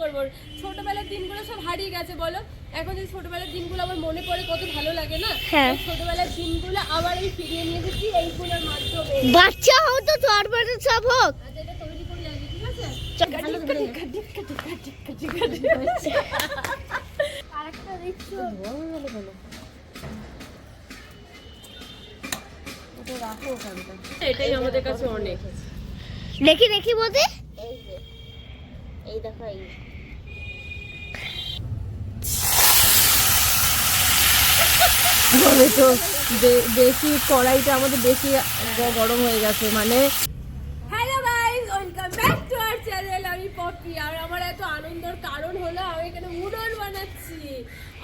করব। ছোটবেলার দিনগুলো সব হারিয়ে গেছে বলো? এখন যদি ছোটবেলার দিনগুলো আমার মনে পড়ে কত ভালো লাগে না? হ্যাঁ। ছোটবেলার দিনগুলো আবার আমি ফিরিয়ে নিয়ে এসেছি এইগুলোর মাধ্যমে। বাচ্চা হও তো চটপট সব হোক। এটা তৈরি করি আগে ঠিক আছে? আরেকটা দিচ্ছ এটাই আমাদের কাছে অনেক। দেখি দেখি বলতে এই দেখো এই। তো বেশি কড়াইটা আমাদের বেশি গরম হয়ে গেছে মানে hello guys welcome back to our channel আমি পপি আর আমার এত আনন্দের কারণ হলো আমি এখানে উডন বানাচ্ছি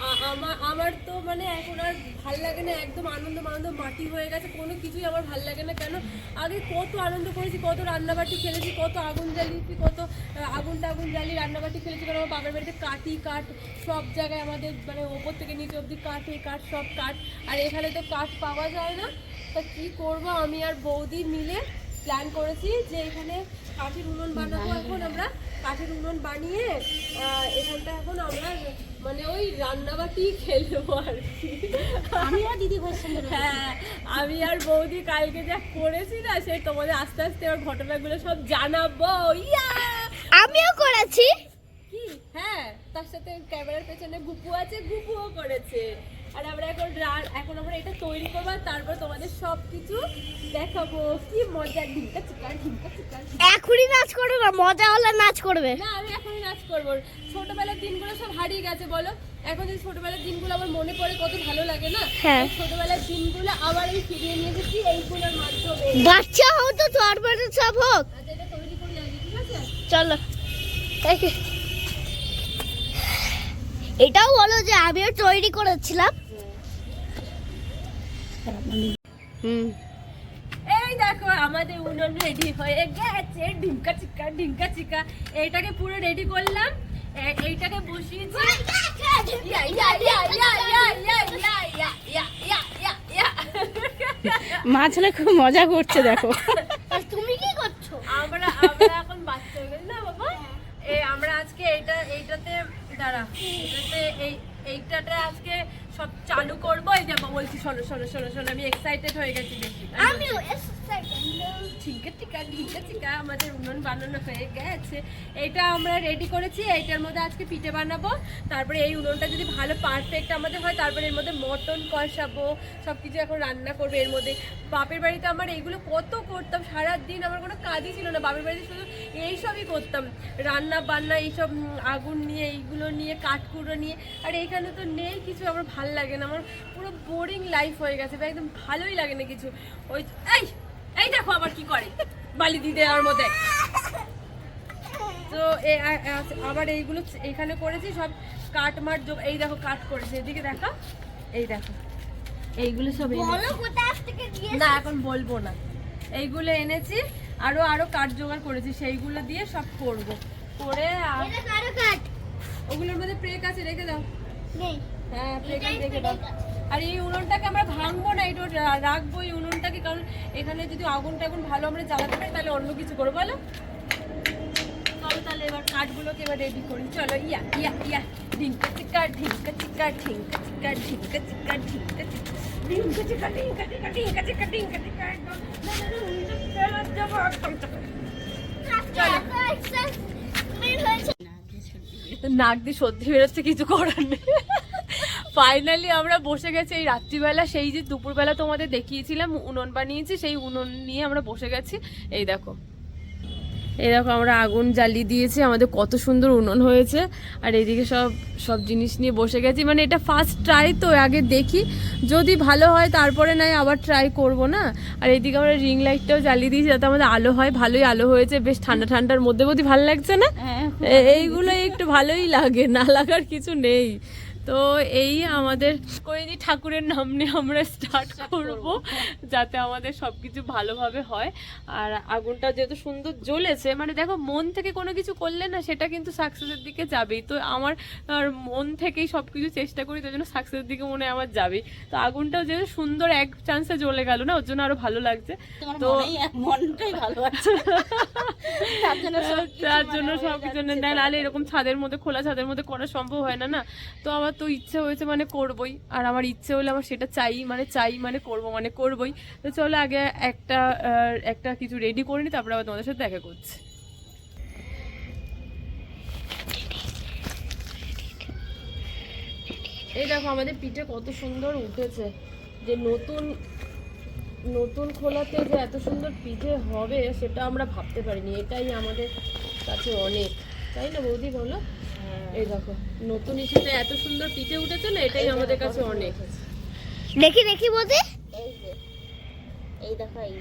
আ- আমার আমার তো মানে এখন আর ভালো লাগে না একদম আনন্দ আনন্দ মাটি হয়ে গেছে কোনো কিছুই আমার ভালো লাগে না। কেন? আগে কত আনন্দ করেছি কত রান্নাবাটি খেলেছি কত আগুন জ্বালিয়েছি কত আগুন টাগুন জ্বালিয়ে রান্নাবাটি খেলেছি। কারণ আমার বাবার বাড়িতে কাটি কাঠ সব জায়গায় আমাদের মানে ওপর থেকে নিচে অবধি কাঠ কাঠ সব কাঠ। আর এখানে তো কাঠ পাওয়া যায় না। তা কি করব আমি আর বৌদি মিলে প্ল্যান করেছি যে এখানে কাঠের উনুন বানাবো এখন আমরা। কাঠের উনুন বানিয়ে এখানটা এখন আমরা মানে ওই রান্নাবাটি খেলব আর কি। আমিও দিদি ভাইয়ের হ্যাঁ আমি আর বৌদি কালকে যা করেছি না সে তোমাদের আস্তে আস্তে আমার ঘটনাগুলো সব জানাব। ইয়া! আমিও করেছি। কি? হ্যাঁ তার সাথে ক্যামেরার পেছনে গুপু আছে গুপুও করেছে। আর আমরা এখন এখন আমরা এটা তৈরি করব আর তারপর তোমাদের সব কিছু দেখাবো। কি মজা ঢিমকা চিকা ঢিমকা চিকা এখনই নাচ করবে না মজা হলে নাচ করবে। না আমি এখনই নাচ করব। ছোটবেলার দিনগুলো সব হারিয়ে গেছে বলো। এখন যদি ছোটবেলার দিনগুলো আমার মনে পড়ে কত ভালো লাগে না? হ্যাঁ। এই ছোটবেলার দিনগুলো আবার আমি ফিরিয়ে নিয়ে এসেছি এইগুলোর মাধ্যমে। বাচ্চা হও তো চটপট সব হোক। আচ্ছা এটা তৈরি করি ঠিক আছে? চলো এই- এটাও বলো যে আমিও তৈরি করেছিলাম হুম এই দেখো আমাদের রেডি হয়ে গেছে এইটাকে পুরো রেডি করলাম এইটাকে বসিয়েছি খুব মজা করছে দেখো তুমি কি করছ আমরা আমরা দাঁড়া। এইটাতে এই, এইটাতে আজকে সব চালু করব। এই যে, বলছি, শোনো শোনো শোনো শোনো, আমি এক্সাইটেড হয়ে গেছি বেশি আমিও ঠিকা ঠিকা আমাদের উনুন বানানো হয়ে গেছে এটা আমরা রেডি করেছি এইটার মধ্যে আজকে পিঠে বানাবো তারপরে এই উনুনটা যদি ভালো পারফেক্ট আমাদের হয় তারপরে এর মধ্যে মটন কষাবো সব কিছু এখন রান্না করবে এর মধ্যে বাপের বাড়িতে আমার এইগুলো কত করতাম সারা দিন আমার কোনো কাজই ছিল না বাপের বাড়িতে শুধু এইসবই করতাম রান্না বান্না এইসব আগুন নিয়ে এইগুলো নিয়ে কাঠকুড়ো নিয়ে আর এইখানে তো নেই কিছু আমার ভালো লাগে না আমার পুরো বোরিং লাইফ হয়ে গেছে একদম ভালোই লাগে না কিছু ওই এই এই দেখো আবার কি করে। বালি দিতে দেওয়ার মধ্যে। তো আবার এইগুলো এখানে করেছি সব কাঠ মাঠ এই দেখো কাঠ করেছে এদিকে দেখো এই দেখো এইগুলো সব দিয়ে না এখন বলব না। এইগুলো এনেছি আরও আরও কাঠ জোগাড় করেছি সেইগুলো দিয়ে সব করব। করে কাট? ওগুলোর মধ্যে প্রেক আছে রেখে দাও। হ্যাঁ প্রেক রেখে দাও। আর এই উনুনটাকে আমরা ভাঙবো না এটা রাখব এই উনুনটাকে কারণ এখানে যদি আগুন টাগুন ভালো আমরা জ্বালাতে পারি তাহলে অন্য কিছু করব বলো চলো তাহলে এবার কাঠগুলোকে এবার রেডি করি চলো ইয়া ইয়া ইয়া ঢিঙ্কা চিকা ঢিঙ্কা চিকা ঢিঙ্কা চিকা ঢিঙ্কা চিকা ঢিঙ্কা ঢিঙ্কা চিকা ঢিঙ্কা চিকা ঢিঙ্কা চিকা ঢিঙ্কা নাক দিয়ে সর্দি বেরোচ্ছে কিছু করার নেই ফাইনালি আমরা বসে গেছি এই রাত্রিবেলা সেই যে দুপুরবেলা তোমাদের দেখিয়েছিলাম উনুন বানিয়েছি সেই উনুন নিয়ে আমরা বসে গেছি। এই দেখো। এই দেখো আমরা আগুন জ্বালিয়ে দিয়েছি আমাদের কত সুন্দর উনুন হয়েছে। আর এইদিকে সব সব জিনিস নিয়ে বসে গেছি। মানে এটা ফার্স্ট ট্রাই তো আগে দেখি। যদি ভালো হয় তারপরে নাই আবার ট্রাই করব না। আর এইদিকে আমরা রিং লাইটটাও জ্বালিয়ে দিয়েছি যাতে আমাদের আলো হয়। ভালোই আলো হয়েছে বেশ ঠান্ডা ঠান্ডার মধ্যে। মধ্যে ভালো লাগছে না? এ- এইগুলো একটু ভালোই লাগে না লাগার কিছু নেই। তো এই আমাদের করে দিই ঠাকুরের নাম নিয়ে আমরা স্টার্ট করব যাতে আমাদের সব কিছু ভালোভাবে হয়। আর আগুনটা যেহেতু সুন্দর জ্বলেছে মানে দেখো মন থেকে কোনো কিছু করলে না সেটা কিন্তু সাকসেসের দিকে যাবেই। তো আমার মন থেকেই সব কিছু চেষ্টা করি তার জন্য সাকসেসের দিকে মনে হয় আমার যাবেই। তো আগুনটাও যেহেতু সুন্দর এক চান্সে জ্বলে গেল না ওর জন্য আরও ভালো লাগছে। তো মনটাই ভালো আছে। তার জন্য সব কিছু না নাহলে এরকম ছাদের মধ্যে খোলা ছাদের মধ্যে করা সম্ভব হয় না না। তো আমার তো ইচ্ছে হয়েছে মানে করবই। আর আমার ইচ্ছে হলে আমার সেটা চাই মানে চাই মানে করব মানে করবই। তো চলো আগে একটা একটা কিছু রেডি করে নিই, তারপরে আবার তোমাদের সাথে দেখা করছি। এই দেখো, আমাদের পিঠে কত সুন্দর উঠেছে। যে নতুন নতুন খোলাতে যে এত সুন্দর পিঠে হবে, সেটা আমরা ভাবতে পারিনি। এটাই আমাদের কাছে অনেক। তাই না বৌদি, বলো? এই দেখো নতুন ইস্যুতে এত সুন্দর পিঠে উঠেছে না এটাই আমাদের কাছে অনেক। দেখি দেখি বলতে এই যে এই দেখো এই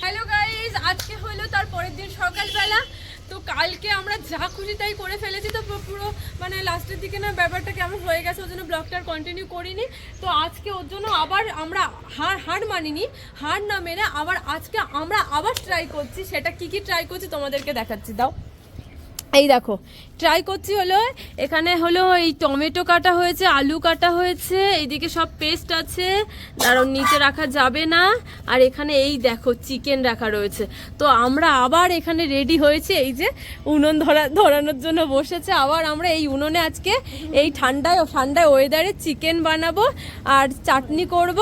হ্যালো গাইজ আজকে হলো তার পরের দিন সকালবেলা। তো কালকে আমরা যা খুশি তাই করে ফেলেছি, তো পুরো- মানে লাস্টের দিকে না ব্যাপারটা কেমন হয়ে গেছে, ওর জন্য ব্লগটা কন্টিনিউ করিনি। তো আজকে ওর জন্য আবার আমরা হার হার মানিনি, হার না মেনে আবার আজকে আমরা আবার ট্রাই করছি, সেটা কি কি ট্রাই করছি তোমাদেরকে দেখাচ্ছি, দাও। এই দেখো ট্রাই করছি হলো, এখানে হলো এই টমেটো কাটা হয়েছে, আলু কাটা হয়েছে, এইদিকে সব পেস্ট আছে কারণ নিচে রাখা যাবে না, আর এখানে এই দেখো চিকেন রাখা রয়েছে। তো আমরা আবার এখানে রেডি হয়েছে, এই যে উনুন ধরা, ধরানোর জন্য বসেছে, আবার আমরা এই উনুনে আজকে এই ঠান্ডায় ঠান্ডায় ওয়েদারে চিকেন বানাবো, আর চাটনি করব,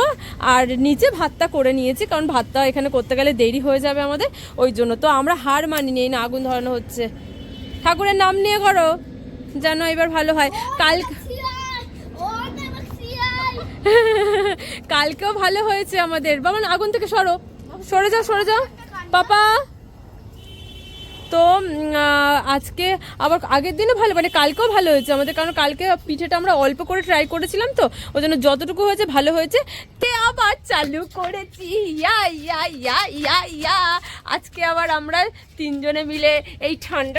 আর নিচে ভাতটা করে নিয়েছি, কারণ ভাতটা এখানে করতে গেলে দেরি হয়ে যাবে আমাদের, ওই জন্য। তো আমরা হার মানিনি, এই না আগুন ধরানো হচ্ছে। ঠাকুরের নাম নিয়ে করো, যেন এবার ভালো হয়। কাল কালকেও ভালো হয়েছে আমাদের। বাবা আগুন থেকে সরো। সরে যাও সরে যাও। পাপা। তো আজকে আবার আগের দিনও ভালো মানে কালকেও ভালো হয়েছে আমাদের, কারণ কালকে পিঠেটা আমরা অল্প করে ট্রাই করেছিলাম তো, ওই জন্য যতটুকু হয়েছে ভালো হয়েছে। তে আবার চালু করেছি। ইয়া ইয়া ইয়া ইয়া ইয়া। আজকে আবার আমরা তিনজনে মিলে এই ঠান্ডা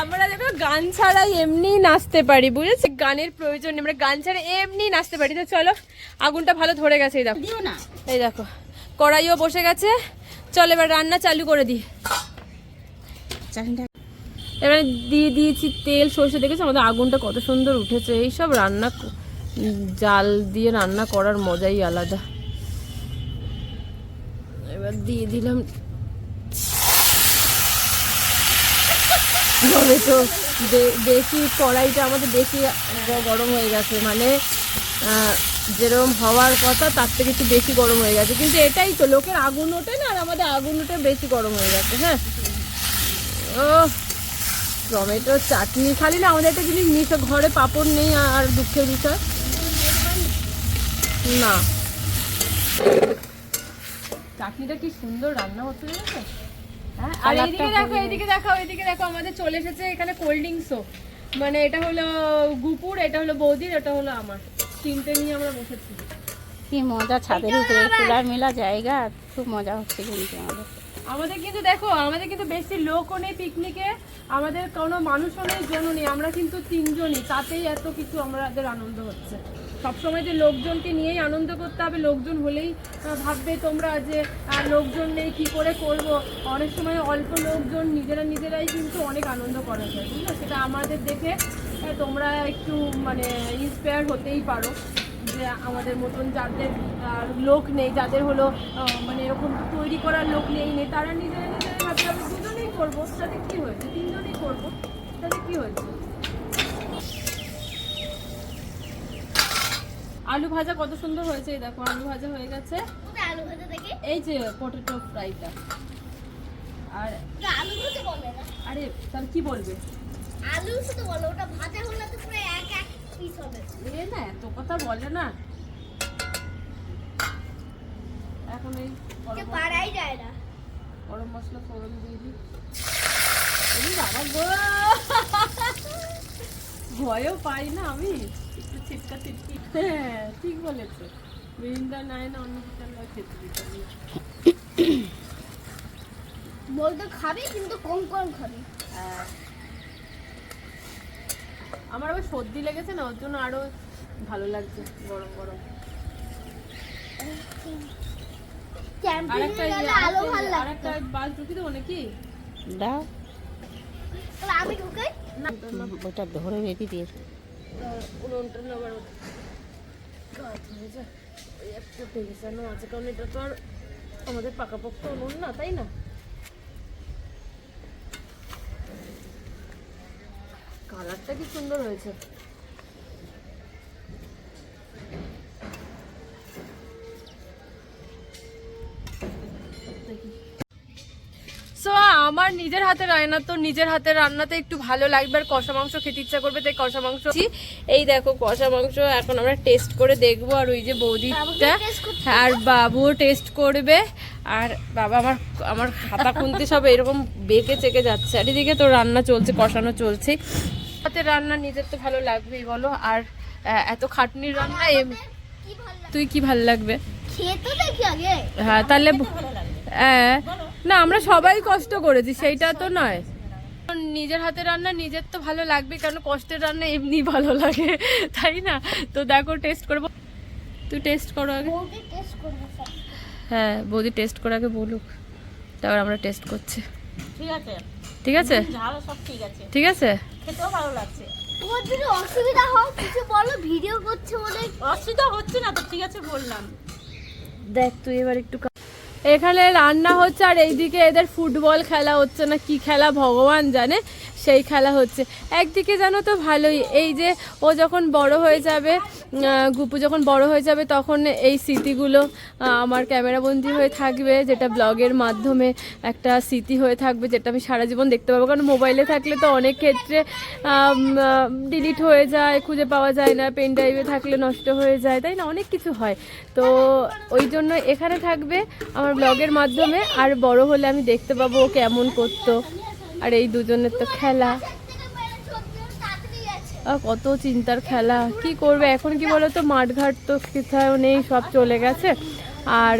আমরা দেখো গান ছাড়াই এমনি নাচতে পারি বুঝেছি? গানের প্রয়োজন আমরা গান ছাড়া এমনি নাচতে পারি। তো চলো আগুনটা ভালো ধরে গেছে এই দেখো। এই দেখো কড়াইও বসে গেছে। চল এবার রান্না চালু করে দিই। এবার দিয়ে দিয়েছি তেল সরষে দেখেছি? আমাদের আগুনটা কত সুন্দর উঠেছে। এইসব রান্না জাল দিয়ে রান্না করার মজাই আলাদা। এবার দিয়ে দিলাম। বে- বেশি কড়াইটা আমাদের বেশি গরম হয়ে গেছে। মানে যেরকম হওয়ার কথা, তার থেকে একটু বেশি গরম হয়ে গেছে। কিন্তু এটাই তো, লোকের আগুন ওঠে না, আর আমাদের আগুন ওঠে বেশি গরম হয়ে গেছে হ্যাঁ? ও টমেটো, চাটনি, খালি না, আমাদের একটা জিনিস মিশ ঘরে পাপড় নেই আর দুঃখের বিষয়। না। চাটনিটা কি সুন্দর রান্না হচ্ছে জানো হ্যাঁ আর এইদিকে দেখো এইদিকে দেখো এইদিকে দেখো আমাদের চলে এসেছে এখানে কোল্ড ড্রিঙ্কসও মানে এটা হলো গুপুর এটা হলো বৌদির এটা হলো আমার। তিনটে নিয়ে আমরা বসেছি। কি মজা ছাদের উপরে খোলা মেলা জায়গা খুব মজা হচ্ছে কিন্তু আমাদের। আমাদের কিন্তু দেখো আমাদের কিন্তু বেশি লোকও নেই পিকনিকে আমাদের কোনো মানুষও নেই জনও নেই আমরা কিন্তু তিনজনই তাতেই এত কিছু আমাদের আনন্দ হচ্ছে। সবসময় যে লোকজনকে নিয়েই আনন্দ করতে হবে, লোকজন হলেই ভাববে তোমরা যে লোকজন নেই, কি করে করব? অনেক সময় অল্প লোকজন নিজেরা নিজেরাই কিন্তু অনেক আনন্দ করা যায় বুঝলো সেটা আমাদের দেখে তোমরা একটু মানে ইন্সপায়ার হতেই পারো যে আমাদের মতন যাদের লোক নেই, যাদের হলো মানে এরকম তৈরি করার লোক নেই নেই তারা নিজেরা নিজেরা ভাবছে আমি দুজনেই করব, তাতে কী হয়েছে? তিনজনেই করব, তাতে কী হয়েছে? আলু ভাজা কত সুন্দর হয়েছে এই দেখো আলু ভাজা হয়ে গেছে। আলু ভাজা এই যে পটেটো ফ্রাইটা। আর আলু ভাজা বলে না। আরে তাহলে কি বলবে? আলু শুধু বলে ওটা ভাজা হলে তো পুরো এক এক পিস হবে। এ না এত কথা বলে না। এখন এই গরম পারাই যায় না। গরম মশলা ফোড়ন দিয়ে দিই। বাবা গো! ভয়ও পাই না আমি। ছিটকা ছিটকি। হ্যাঁ ঠিক বলেছে। বৃন্দা নাই না অন্য কিছু খেতে দিতে বলতে খাবি কিন্তু কম কম খাবি। আমার আবার সর্দি লেগেছে না ওর জন্য আরও ভালো লাগছে গরম গরম। আমি ওটা ধরে রেখে দিয়ে উনুনটা আবার গাছ হয়ে ওই একটা পেছানো আছে কারণ এটা তো আর আমাদের পাকাপোক্ত উনুন না তাই না কালারটা কি সুন্দর হয়েছে? আমার নিজের হাতে রান্না তো নিজের হাতে রান্নাতে একটু ভালো লাগবে আর কষা মাংস খেতে ইচ্ছা করবে তাই কষা মাংস এই দেখো কষা মাংস এখন আমরা টেস্ট করে দেখব। আর ওই যে বৌদিটা আর বাবুও টেস্ট করবে। আর বাবা আমার আমার খাতা খুনতে সব এরকম বেঁকে চেকে যাচ্ছে। আর এদিকে তো রান্না চলছে কষানো চলছে। হাতে রান্না নিজের তো ভালো লাগবেই বলো। আর এত খাটনির রান্না তুই কি ভালো লাগবে? হ্যাঁ তাহলে না আমরা সবাই কষ্ট করেছি সেইটা তো নয়। নিজের হাতে রান্না নিজের তো ভালো লাগবে কারণ কষ্টের রান্না এমনি ভালো লাগে তাই না? তো দেখো টেস্ট করব। তুই টেস্ট করো আগে। টেস্ট করব হ্যাঁ বৌদি টেস্ট করে আগে বলুক। তারপর আমরা টেস্ট করছি। ঠিক আছে। ঠিক আছে? সব ঠিক আছে। ঠিক আছে? খেতেও ভালো লাগছে। তোমার যদি অসুবিধা হয় কিছু বলো ভিডিও করছে বলে অসুবিধা হচ্ছে না তো ঠিক আছে বললাম। দেখ তুই এবার একটু এখানে রান্না হচ্ছে আর এইদিকে এদের ফুটবল খেলা হচ্ছে না কি খেলা ভগবান জানে। সেই খেলা হচ্ছে। একদিকে জানো তো ভালোই, এই যে ও যখন বড় হয়ে যাবে গুপু যখন বড় হয়ে যাবে, তখন এই স্মৃতিগুলো আমার ক্যামেরাবন্দি হয়ে থাকবে, যেটা ব্লগের মাধ্যমে একটা স্মৃতি হয়ে থাকবে, যেটা আমি সারা জীবন দেখতে পাবো। কারণ মোবাইলে থাকলে তো অনেক ক্ষেত্রে ডিলিট হয়ে যায়, খুঁজে পাওয়া যায় না পেন ড্রাইভে থাকলে নষ্ট হয়ে যায়, তাই না? অনেক কিছু হয়। তো ওই জন্য এখানে থাকবে আমার ব্লগের মাধ্যমে, আর বড় হলে আমি দেখতে পাবো কেমন করতো। আর এই দুজনের তো খেলা। কত চিন্তার খেলা। কি করবে? এখন কি বলো তো মাঠঘাট তো কোথাও নেই, সব চলে গেছে। আর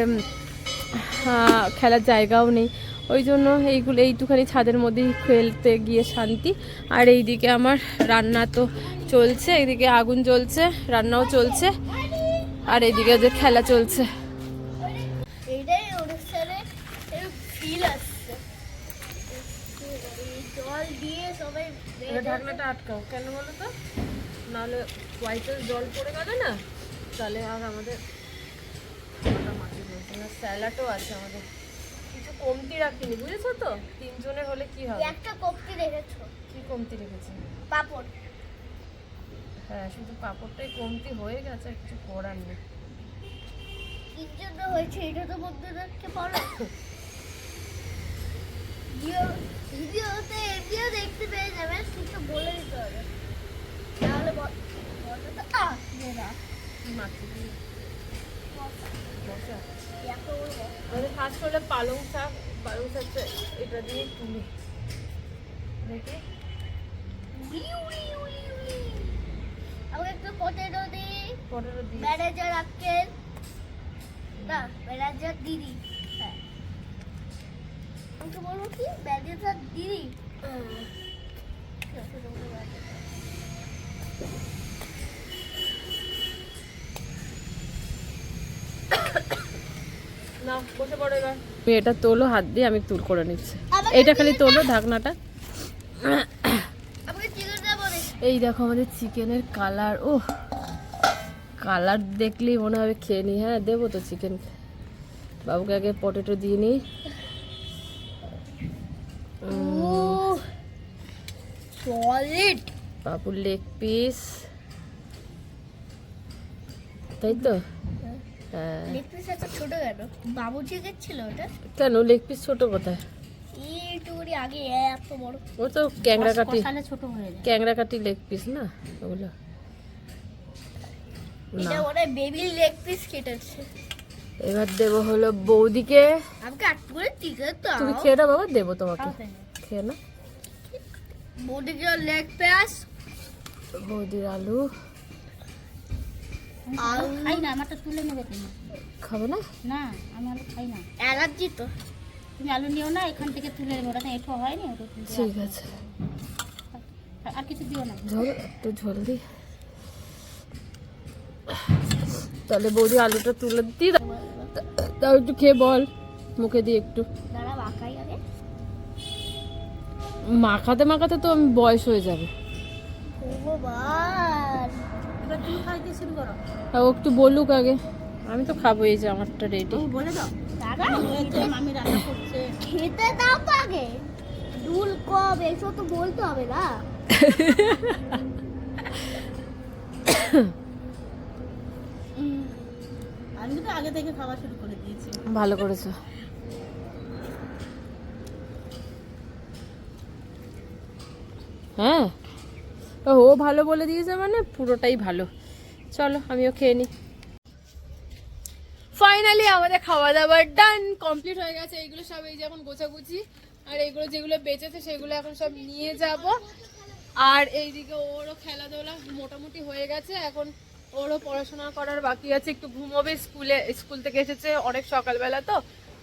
খেলার জায়গাও নেই। ওই জন্য এইগুলো এইটুখানি ছাদের মধ্যেই খেলতে গিয়ে শান্তি। আর এইদিকে আমার রান্না তো চলছে। এইদিকে আগুন জ্বলছে, রান্নাও চলছে। আর এইদিকে যে খেলা চলছে এইটাই অনুষ্ঠানে ফিল আসছে এই জল দিয়ে সবাই ঢাকনাটা আটকাও। কেন বলো তো? নাহলে হোয়াইটের জল পড়ে গেলে না তাহলে আর আমাদের স্যালাডও আছে আমাদের। কিছু কমতি রাখিনি বুঝেছ তো? তিনজনের হলে কি হবে? একটা কপটি রেখেছো। কি কমতি রেখেছি? পাপড়। হ্যাঁ শুধু পাপড়টাই কমতি হয়ে গেছে কিছু করার নেই। কির জন্য হয়েছে এটা তো বলতে পারো ভিডিও ভিডিওতে এমনিও দেখতে পেয়ে যাবেন কিন্তু বলে দিতে হবে। তাহলে। আমাদের ফার্স্ট হলে পালং শাক। পালং শাকটা এটা দিয়ে তুলি। দেখি। আমাকে একটু পটেটো দিই পটেটো ম্যানেজার না ম্যানেজার দিদি। আমাকে বলব কি? দিদি তুমি এটা তোলো হাত দিয়ে আমি তুল করে নিচ্ছি। এটা খালি তোলো ঢাকনাটা। এই দেখো আমাদের চিকেনের কালার ও কালার দেখলেই মনে হবে খেয়ে নি। হ্যাঁ দেবো তো চিকেন। বাবুকে আগে পটেটো দিয়ে নিই। সলিড বাবুর লেগ পিস তাই তো? হ্যাঁ। লেগ পিস এত ছোট কেন? বাবু চিকেন ছিল ওটা? কেন? লেগ পিস ছোট কোথায়? একটু আগে এত বড়। ও তো ক্যাংরা কাটি ছোট হয়ে যায়। ক্যাংরা কাটি লেগ পিস না ওগুলো? এটা না হয় লেগ পিস কেটেছে। এবার দেবো হলো বৌদিকে। আমাকে করে তো তুমি খেয়ে নাও বাবা দেবো তোমাকে। খেয়ে না বৌদিকে লেগ পিস বৌদির আলু। আলু। খাই না আমারটা তুলে নেবে তুমি খাবে না? না আমি আলু খাই না। অ্যালার্জি তো। তুমি আলু নিও না এখান থেকে তুলে নেবে ওটা এঁঠো হয়নি ওটা ঠিক আছে। আর কিছু দিও না। ঝোল একটু ঝোল দি তাহলে বৌদি আলুটা তুলে দিই। তাও একটু খেয়ে বল মুখে দিয়ে একটু। মাখাতে মাখাতে তো আমি বয়স হয়ে যাবে। ও একটু বলুক আগে। আমি তো খাব এই যে আমারটা রেডি বলে দাও। খেতে দাও তো আগে। দুল কব? এসব তো বলতে হবে না। আমি তো আগে থেকে খাওয়া শুরু করে দিয়েছি। ভালো করেছ। হ্যাঁ? ও ভালো বলে দিয়েছে মানে পুরোটাই ভালো। চলো, আমিও খেয়ে নিই ফাইনালি আমাদের খাওয়া দাওয়ার ডান কমপ্লিট হয়ে গেছে। এইগুলো সব এই যেমন গোছাগুছি, আর এইগুলো যেগুলো বেঁচেছে সেগুলো এখন সব নিয়ে যাব। আর এইদিকে ওরও খেলাধুলা মোটামুটি হয়ে গেছে। এখন ওরও পড়াশোনা করার বাকি আছে। একটু ঘুমোবে, স্কুলে, স্কুল থেকে এসেছে অনেক সকালবেলা তো।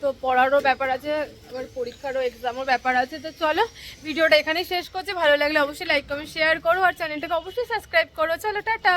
তো পড়ারও ব্যাপার আছে আবার পরীক্ষারও এক্সামও ব্যাপার আছে, তো চলো ভিডিওটা এখানেই শেষ করছি। ভালো লাগলে অবশ্যই লাইক কমেন্ট শেয়ার করো আর চ্যানেলটাকে অবশ্যই সাবস্ক্রাইব করো। চলো, টাটা!